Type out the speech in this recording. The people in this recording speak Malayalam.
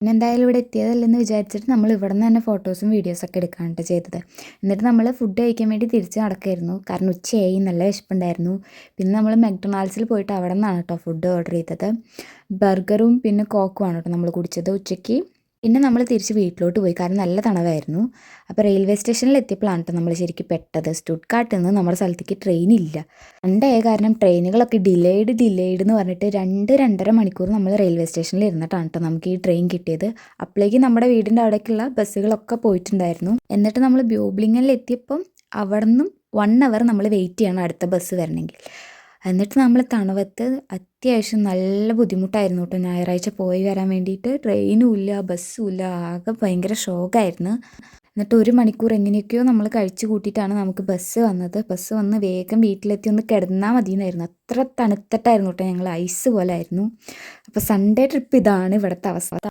പിന്നെ എന്തായാലും ഇവിടെ എത്തിയതല്ലെന്ന് വിചാരിച്ചിട്ട് നമ്മൾ ഇവിടെ നിന്ന് തന്നെ ഫോട്ടോസും വീഡിയോസൊക്കെ എടുക്കാനായിട്ട് ചെയ്തത്. എന്നിട്ട് നമ്മൾ ഫുഡ് കഴിക്കാൻ വേണ്ടി തിരിച്ച് നടക്കായിരുന്നു. കാരണം ഉച്ചയായി നല്ല വിശപ്പുണ്ടായിരുന്നു. പിന്നെ നമ്മൾ മെക്ഡൊണാൾഡ്സിൽ പോയിട്ട് അവിടെ നിന്നാണ് കേട്ടോ ഫുഡ് ഓർഡർ ചെയ്തത്. ബർഗറും പിന്നെ കോക്കുമാണ് കേട്ടോ നമ്മൾ കുടിച്ചത് ഉച്ചയ്ക്ക്. പിന്നെ നമ്മൾ തിരിച്ച് വീട്ടിലോട്ട് പോയി. കാരണം നല്ല തണവായിരുന്നു. അപ്പോൾ റെയിൽവേ സ്റ്റേഷനിൽ എത്തിയപ്പോഴാണ് കേട്ടോ നമ്മൾ ശരിക്കും പെട്ടത്. സ്റ്റുഡ്കാട്ടിൽ നിന്ന് നമ്മുടെ സ്ഥലത്തേക്ക് ട്രെയിൻ ഇല്ല. രണ്ടായ കാരണം ട്രെയിനുകളൊക്കെ ഡിലേഡ് ഡിലേഡ് എന്ന് പറഞ്ഞിട്ട് രണ്ട് രണ്ടര മണിക്കൂർ നമ്മൾ റെയിൽവേ സ്റ്റേഷനിൽ ഇരുന്നിട്ടാണ് കേട്ടോ നമുക്ക് ഈ ട്രെയിൻ കിട്ടിയത്. അപ്പോഴേക്കും നമ്മുടെ വീടിന്റെ അവിടേക്കുള്ള ബസ്സുകളൊക്കെ പോയിട്ടുണ്ടായിരുന്നു. എന്നിട്ട് നമ്മൾ ബ്യൂബ്ലിങ്ങിൽ എത്തിയപ്പം അവിടെ നിന്നും വൺ അവർ നമ്മൾ വെയിറ്റ് ചെയ്യണം അടുത്ത ബസ് വരണമെങ്കിൽ. എന്നിട്ട് നമ്മൾ തണുവത്ത് അത്യാവശ്യം നല്ല ബുദ്ധിമുട്ടായിരുന്നു കേട്ടോ ഞായറാഴ്ച പോയി വരാൻ വേണ്ടിയിട്ട്. ട്രെയിനും ഇല്ല ബസ്സും ഇല്ല ആകെ ഭയങ്കര ഷോക്കായിരുന്നു എന്നിട്ട് ഒരു മണിക്കൂർ എങ്ങനെയൊക്കെയോ നമ്മൾ കഴിച്ചു കൂട്ടിയിട്ടാണ് നമുക്ക് ബസ് വന്നത്. ബസ് വന്ന് വേഗം വീട്ടിലെത്തി ഒന്ന് കിടന്നാൽ മതി എന്നായിരുന്നു അത്ര തണുത്തിട്ടായിരുന്നു കേട്ടോ ഞങ്ങൾ ഐസ് പോലെ ആയിരുന്നു. അപ്പോൾ സൺഡേ ട്രിപ്പ് ഇതാണ് ഇവിടുത്തെ അവസ്ഥ.